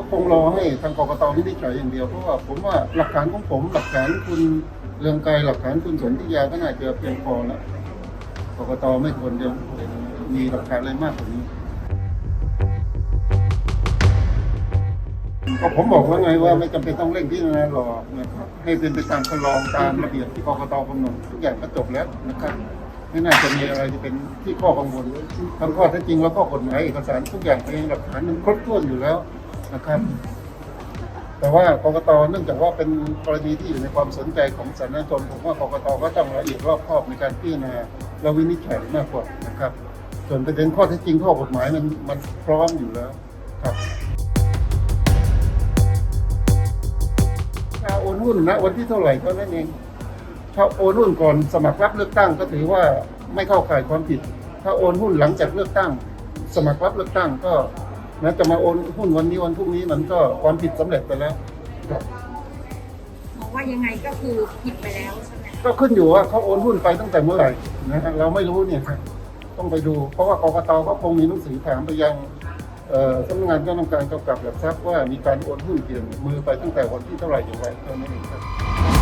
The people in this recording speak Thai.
ก็คงรอให้ทางกรกตวินิจฉัยอย่างเดียวเพราะว่าผมว่าหลักฐานของผม หลักฐานคุณเรืองไกรหลักฐานคุณสนธิยาก็น่าจะเพียงพอแล้วกรกตไม่ควรจะมีหลักฐานอะไรมากกว่านี้ ก็ผมบอกแล้วไงว่าไม่จำเป็นต้องเร่งพิจารณาหรอกนะครับให้เป็นไปตามคันลองตามระเบียบที่กรกตกำหนดทุกอย่างก็จบแล้วนะครับไม่น่าจะมีอะไรที่เป็นที่ข้อกังวลทั้งข้อเท็จจริงแล้วก็กฎหมายเอกสารทุกอย่างเป็นหลักฐานมันครบถ้วนอยู่แล้ว นะครับ แต่ว่ากรกตเนื่องจากว่าเป็นกรณีที่อยู่ในความสนใจของสาธารณชนผมว่ากรกตก็ต้องละเอียดรอบคอบในการพิจารณาและวินิจฉัยมากกว่านะครับ ส่วนประเด็นข้อเท็จจริงข้อกฎหมายมันมันพร้อมอยู่แล้วครับถ้าโอนหุ้นนะวันที่เท่าไหร่เท่านั้นเองถ้าโอนหุ้นก่อนสมัครรับเลือกตั้งก็ถือว่าไม่เข้าข่ายความผิด ถ้าโอนหุ้นหลังจากเลือกตั้ง สมัครรับเลือกตั้งก็ นะจะมาโอนหุ้นวันนี้วันพรุ่งนี้มันก็ความผิดสำเร็จไปแล้วครับมองว่ายังไงก็คือผิดไปแล้วใช่ไหมก็ขึ้นอยู่ว่าเขาโอนหุ้นไปตั้งแต่เมื่อไหร่นะฮะเราไม่รู้เนี่ยครับต้องไปดู เพราะว่ากกตก็คงมีหนังสือถามไปยังเอ่อสำนักงานคณะกรรมการกำกับหลักทรัพย์ว่ามีการโอนหุ้นเปลี่ยนมือไปตั้งแต่วันที่เท่าไหร่อย่างไรเท่านั้นเองครับ